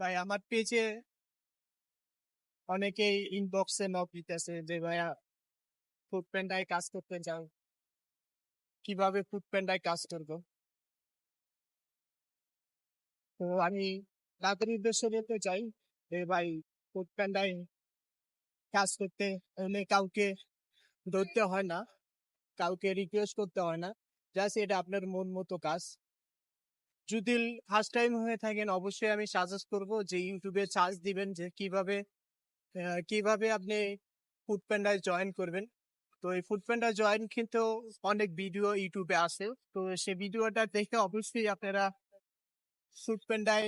ভাই আমার পেজে অনেকেই ইনবক্সে নক দিতেছে যে, ভাইয়া ফুড প্যান্ডায় কাজ করতে চাও। কীভাবে ফুড প্যান্ডায় কাজ করব? তো আমি তাদের উদ্দেশ্য বলতে চাই যে, ভাই ফুড প্যান্ডায় কাজ করতে হলে কাউকে ধরতে হয় না। কাউকে রিকোয়েস্ট করতে হয় না। জাস্ট এটা আপনার মন মতো কাজ। যদি ফার্স্ট টাইম হয়ে থাকেন, অবশ্যই আমি সাজেস্ট করব যে ইউটিউবে সার্চ দিবেন যে কীভাবে কীভাবে আপনি ফুড প্যান্ডায় জয়েন করবেন। তো এই ফুড জয়েন কিন্তু অনেক ভিডিও ইউটিউবে আছে। তো সেই ভিডিওটা দেখে অবশ্যই আপনারা ফুড প্যান্ডায়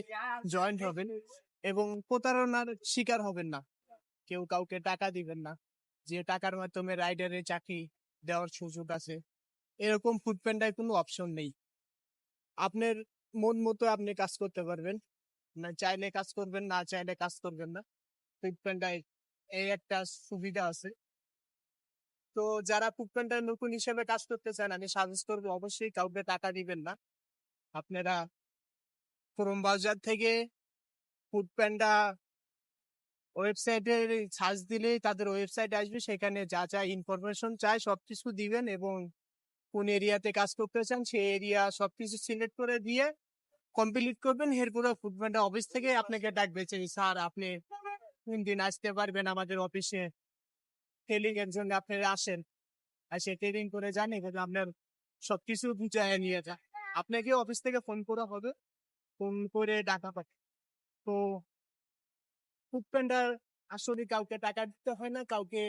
জয়েন হবেন এবং প্রতারণার শিকার হবেন না। কেউ কাউকে টাকা দিবেন না, যে টাকার মাধ্যমে রাইডারের চাকরি দেওয়ার সুযোগ আছে। এরকম ফুড প্যান্ডায় কোনো অপশন নেই। আপনার মন মতো আপনি কাজ করতে পারবেন। না চাইলে কাজ করবেন, না চাইলে কাজ করবেন না। ফুড প্যান্ডায় এই একটা সুবিধা আছে। তো যারা ফুড প্যান্ডার নতুন হিসেবে কাজ করতে চান, আমি সাজেস্ট করব অবশ্যই কাউকে টাকা দিবেন না। আপনারা ক্রোম বাজার থেকে ফুড প্যান্ডা ওয়েবসাইটে সার্চ দিলেই তাদের ওয়েবসাইট আসবে। সেখানে যা যা ইনফরমেশন চায় সবকিছু দিবেন এবং কোন এরিয়াতে কাজ করতে চান, সেই এরিয়া সবকিছু সিলেক্ট করে দিয়ে কমপ্লিট করবেন। এরপরে ফুড অফিস থেকে আপনাকে ডাকবে যে স্যার, আপনি কোন দিন আসতে পারবেন আমাদের অফিসে ট্রেনিং এর জন্য আপনারা আসেন। আর সে ট্রেনিং করে জানে কিন্তু আপনার সবকিছু বুঝায় নিয়ে যায়। আপনাকে অফিস থেকে ফোন করা হবে। ফোন করে ডাকা পাবে। তো ফুডপ্যান্ডার আসলে কাউকে টাকা দিতে হয় না, কাউকে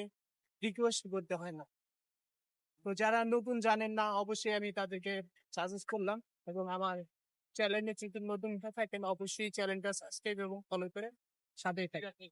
রিকোয়েস্ট করতে হয় না। তো যারা নতুন জানেন না, অবশ্যই আমি তাদেরকে সাজেস্ট করলাম এবং আমার চ্যানেলে যদি নতুন থাকেন, অবশ্যই চ্যানেলটা সাবস্ক্রাইব এবং ফলো করে সাথে থাকেন